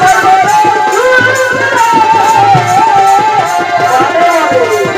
Thank you.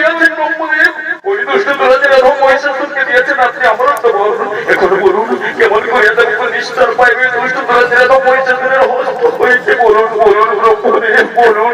করিয়াছেন ব্রহ্মদেব ওই দুষ্ট দুরাজের অধম মহিষাসুরকে দিয়েছেন আপনি আমারও তো বলুন এখন বলুন, কেমন করিয়া তাকে নিস্তার পাইবে দুষ্ট ব্রহ্মদেব, বলুন।